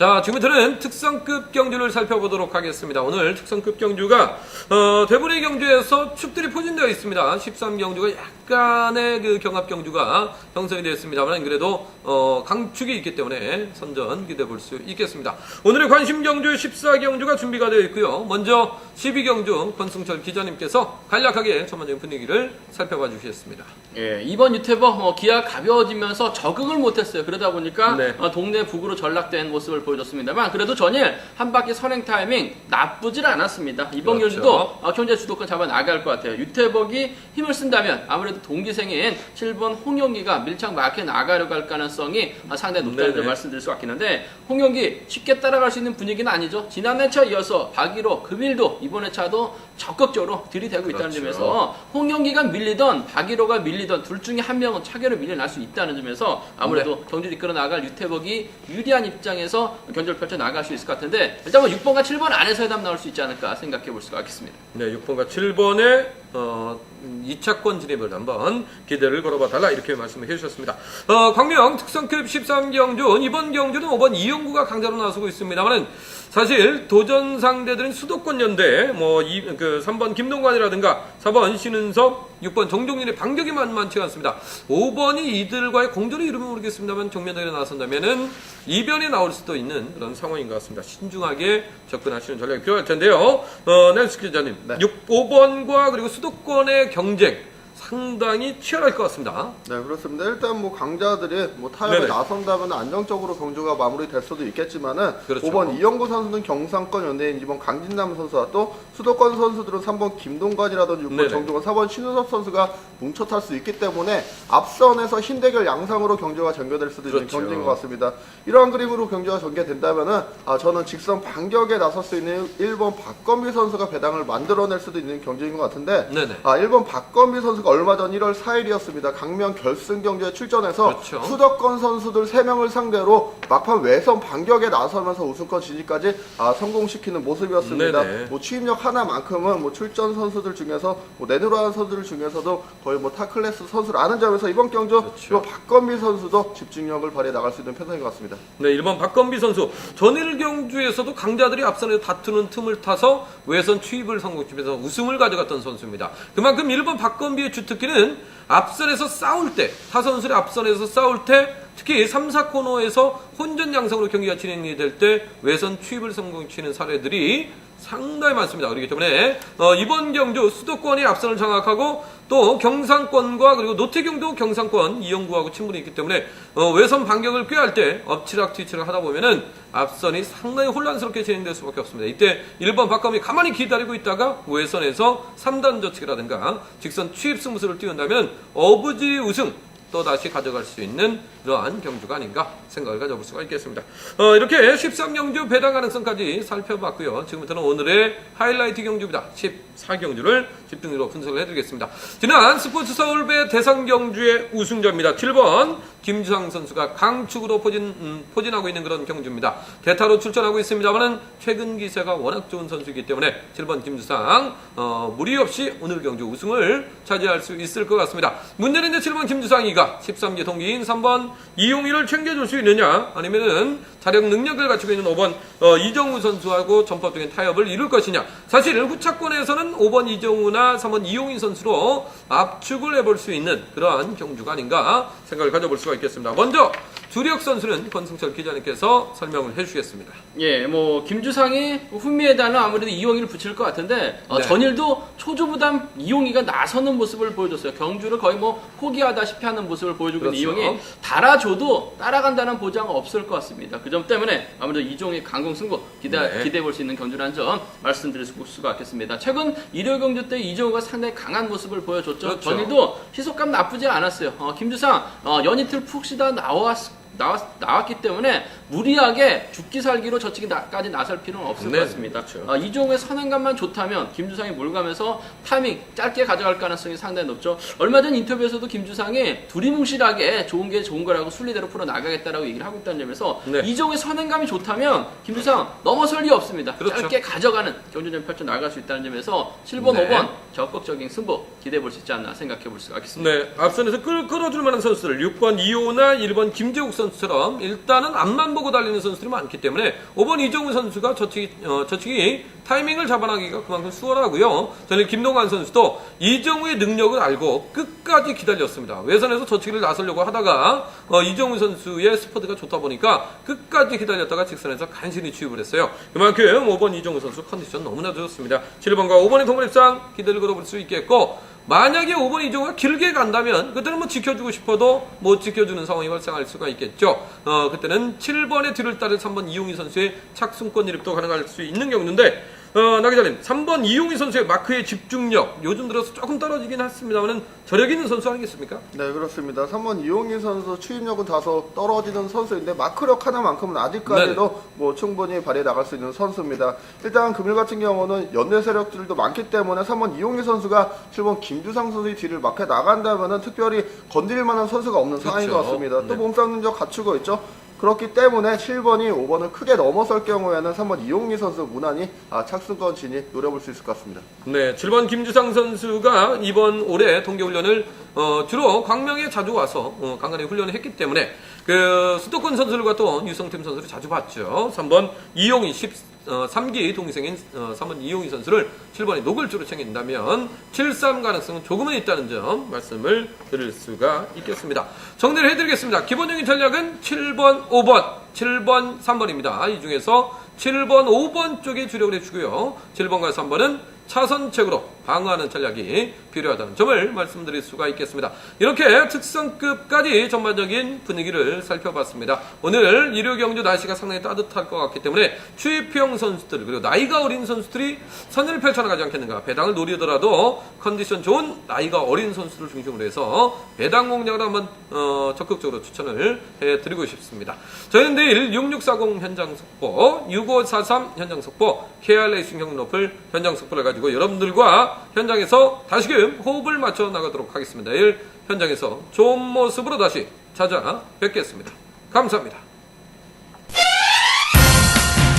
자, 지금부터는 특성급 경주를 살펴보도록 하겠습니다. 오늘 특성급 경주가 어, 대부분의 경주에서 축들이 포진되어 있습니다. 13경주가 약간의 그 경합 경주가 형성이 되어 있습니다만 그래도 어, 강축이 있기 때문에 선전 기대해 볼 수 있겠습니다. 오늘의 관심 경주 14경주가 준비가 되어 있고요. 먼저 12경주 권승철 기자님께서 간략하게 전반적인 분위기를 살펴봐 주시겠습니다. 예, 이번 유태버 어, 기아 가벼워지면서 적응을 못했어요. 그러다 보니까 네. 어, 동네 북으로 전락된 모습을 보 여줬습니다만 그래도 전일 한 바퀴 선행 타이밍 나쁘질 않았습니다. 이번 그렇죠. 경주도 어, 현재 주도권 잡아 나갈 것 같아요. 유태복이 힘을 쓴다면 아무래도 동기생인 7번 홍영기가 밀착 마크에 나가려고 할 가능성이 어, 상당히 높다는 점. 말씀드릴 수 같긴 한데 홍영기 쉽게 따라갈 수 있는 분위기는 아니죠. 지난 회차 이어서 박일호, 금일도 이번 회차도 적극적으로 들이대고 있다는 그렇죠. 점에서 홍영기가 밀리던 박일호가 밀리던 둘 중에 한 명은 차결을 밀려날 수 있다는 점에서 아무래도 네. 경주를 이끌어 나갈 유태복이 유리한 입장에서 경주를 펼쳐 나갈 수 있을 것 같은데 일단 뭐 6번과 7번 안에서 해답 나올 수 있지 않을까 생각해 볼 수가 있겠습니다. 네, 6번과 7번의 어, 2차권 진입을 한번 기대를 걸어봐 달라 이렇게 말씀을 해주셨습니다. 어, 광명 특성급 13경주 이번 경주는 5번 이영구가 강자로 나서고 있습니다만은 사실 도전 상대들은 수도권 연대 뭐 이, 그 3번 김동관이라든가 4번 신은섭 6번 정종민의 반격이 만만치가 않습니다. 5번이 이들과의 공전을 이루면 모르겠습니다만 정면전에 나선다면은 이변에 나올 수도 있는 그런 상황인 것 같습니다. 신중하게 접근하시는 전략이 필요할 텐데요. 어, nel스 기자님, 네. 6, 5번과 그리고 수 도권의 경쟁 상당히 치열할 것 같습니다. 네 그렇습니다. 일단 뭐 강자들이 뭐 타협에 네네. 나선다면 안정적으로 경주가 마무리될 수도 있겠지만은 그렇죠. 5번 이영구 선수는 경상권 연예인 2번 강진남 선수와 또 수도권 선수들은 3번 김동관이라든지 6번 네네. 정종원 4번 신우섭 선수가 뭉쳐 탈 수 있기 때문에 앞선에서 흰대결 양상으로 경주가 전개될 수도 있는 그렇죠. 경기인 것 같습니다. 이러한 그림으로 경주가 전개된다면은 아, 저는 직선 반격에 나설 수 있는 1번 박건비 선수가 배당을 만들어낼 수도 있는 경기인 것 같은데 네네. 아, 1번 박건비 선수가 얼마 전 1월 4일이었습니다. 강명 결승 경기에 출전해서 그렇죠. 수도권 선수들 3명을 상대로 막판 외선 반격에 나서면서 우승권 진입까지 아, 성공시키는 모습이었습니다. 네네. 뭐 취임력 하나만큼은 뭐 출전 선수들 중에서 뭐 내누라는 선수들 중에서도 거의 뭐 타클래스 선수라는 점에서 이번 경주 그렇죠. 이 박건비 선수도 집중력을 발휘해 나갈 수 있는 편성인 것 같습니다. 네, 1번 박건비 선수. 전일 경주에서도 강자들이 앞선에서 다투는 틈을 타서 외선 추입을 성공시키면서 우승을 가져갔던 선수입니다. 그만큼 1번 박건비의 주특 기는 앞선에서 싸울 때, 타선수의 앞선에서 싸울 때 특히 3, 4코너에서 혼전 양상으로 경기가 진행이 될 때 외선 추입을 성공시키는 사례들이 상당히 많습니다. 그렇기 때문에 어, 이번 경주 수도권이 앞선을 장악하고 또 경상권과 그리고 노태경도 경상권 이영구하고 친분이 있기 때문에 어, 외선 반격을 꾀할 때 엎치락 뒤치락 하다 보면은 앞선이 상당히 혼란스럽게 진행될 수밖에 없습니다. 이때 1번 박감이 가만히 기다리고 있다가 외선에서 3단 저측이라든가 직선 추입 승부수를 띄운다면 어부지 우승 또 다시 가져갈 수 있는 그러한 경주가 아닌가 생각을 가져볼 수가 있겠습니다. 어, 이렇게 13경주 배당 가능성까지 살펴봤고요. 지금부터는 오늘의 하이라이트 경주입니다. 14경주를 집중적으로 분석을 해드리겠습니다. 지난 스포츠 서울배 대상 경주의 우승자입니다. 7번 김주상 선수가 강축으로 포진, 음, 포진하고 있는 그런 경주입니다. 대타로 출전하고 있습니다만은 최근 기세가 워낙 좋은 선수이기 때문에 7번 김주상 어, 무리 없이 오늘 경주 우승을 차지할 수 있을 것 같습니다. 문제는 이제 7번 김주상이 가 13기 동기인 3번 이용희를 챙겨줄 수 있느냐 아니면은 자력 능력을 갖추고 있는 5번 어, 이정우 선수하고 전법적인 타협을 이룰 것이냐 사실 후차권에서는 5번 이정우나 3번 이용희 선수로 압축을 해볼 수 있는 그러한 경주가 아닌가 생각을 가져볼 수가 있겠습니다. 먼저 주력 선수는 권승철 기자님께서 설명을 해주시겠습니다. 예, 뭐 김주상이 훈미에다는 아무래도 이용희를 붙일 것 같은데 어, 네. 전일도 초조부담 이용희가 나서는 모습을 보여줬어요. 경주를 거의 뭐 포기하다시피 하는 모습을 보여주고 있는 그렇죠. 이용희 달아줘도 따라간다는 보장은 없을 것 같습니다. 그 점 때문에 아무래도 이종의 강공 승부 기대 네. 기대해 볼 수 있는 경주라는 점 말씀드릴 수가 있겠습니다. 최근 일요 경주 때 이종우가 상당히 강한 모습을 보여줬죠. 그렇죠. 전일도 희속감 나쁘지 않았어요. 어, 김주상 어, 연이틀 푹 쉬다 나왔 나왔, 나왔기 때문에 무리하게 죽기 살기로 저치기까지 나설 필요는 없을 네, 것 같습니다. 그렇죠. 어, 이종의 선행감만 좋다면 김주상이 몰가면서 타이밍 짧게 가져갈 가능성이 상당히 높죠. 얼마 전 인터뷰에서도 김주상이 두리뭉실하게 좋은 게 좋은 거라고 순리대로 풀어 나가겠다라고 얘기를 하고 있다는 점에서 네. 이종의 선행감이 좋다면 김주상 넘어설 리 없습니다. 그렇죠. 짧게 가져가는 경주전 펼쳐 나갈 수 있다는 점에서 7번, 네. 5번 적극적인 승부 기대해 볼 수 있지 않나 생각해 볼 수가 있습니다. 네, 앞선에서 끌, 끌어줄 만한 선수들 6번 이호나 1번 김재욱 선수 처럼 일단은 앞만 보고 달리는 선수들이 많기 때문에 5번 이정우 선수가 저치기, 어, 저치기 타이밍을 잡아나기가 그만큼 수월하고요. 저는 김동관 선수도 이정우의 능력을 알고 끝까지 기다렸습니다. 외선에서 저치기를 나서려고 하다가 어, 이정우 선수의 스퍼드가 좋다 보니까 끝까지 기다렸다가 직선에서 간신히 취입을 했어요. 그만큼 5번 이정우 선수 컨디션 너무나 좋습니다. 7번과 5번의 동물입상 기대를 걸어볼 수 있겠고 만약에 5번 이정우가 길게 간다면 그때는 뭐 지켜주고 싶어도 못 지켜주는 상황이 발생할 수가 있겠죠. 어, 그때는 7번의 뒤를 따를 3번 이용희 선수의 착순권 이립도 가능할 수 있는 경우인데 어, 나 기자님 3번 이용희 선수의 마크의 집중력 요즘 들어서 조금 떨어지긴 했습니다만 저력 있는 선수 아니겠습니까? 네 그렇습니다. 3번 이용희 선수 추임력은 다소 떨어지는 선수인데 마크력 하나만큼은 아직까지도 뭐 충분히 발휘해 나갈 수 있는 선수입니다. 일단 금일 같은 경우는 연내 세력들도 많기 때문에 3번 이용희 선수가 7번 김주상 선수의 뒤를 막혀 나간다면은 특별히 건드릴 만한 선수가 없는 상황인 것 같습니다. 네. 또 몸싸움 능력 갖추고 있죠. 그렇기 때문에 7번이 5번을 크게 넘어설 경우에는 3번 이용희 선수 무난히 아, 착승권 진입 노려볼 수 있을 것 같습니다. 네, 7번 김주상 선수가 이번 올해 동계훈련을 어, 주로 광명에 자주 와서 어, 강간에 훈련을 했기 때문에 그 수도권 선수들과 또 유성팀 선수를 자주 봤죠. 3번 이용희 10, 어, 3기 동생인 어, 3번 이용희 선수를 7번이 노골주로 챙긴다면 7-3 가능성은 조금은 있다는 점 말씀을 드릴 수가 있겠습니다. 정리를 해드리겠습니다. 기본적인 전략은 7번, 5번, 7번, 3번입니다. 이 중에서 7번, 5번 쪽에 주력을 해주고요. 7번과 3번은 차선책으로 방어하는 전략이 필요하다는 점을 말씀드릴 수가 있겠습니다. 이렇게 특성급까지 전반적인 분위기를 살펴봤습니다. 오늘 일요 경주 날씨가 상당히 따뜻할 것 같기 때문에 추위평 선수들 그리고 나이가 어린 선수들이 선을 펼쳐나가지 않겠는가 배당을 노리더라도 컨디션 좋은 나이가 어린 선수를 중심으로 해서 배당 공략을 한번 어, 적극적으로 추천을 해드리고 싶습니다. 저희는 내일 6640 현장 속보, 6543 현장 속보, KR레이싱 경로플 현장 속보를 가지고 여러분들과 현장에서 다시금 호흡을 맞춰 나가도록 하겠습니다. 내일 현장에서 좋은 모습으로 다시 찾아뵙겠습니다. 감사합니다.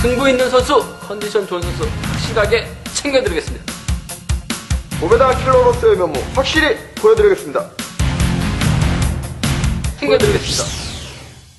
승부 있는 선수, 컨디션 좋은 선수 확실하게 챙겨드리겠습니다. 고배당 킬러로서의 면모 확실히 보여드리겠습니다. 챙겨드리겠습니다.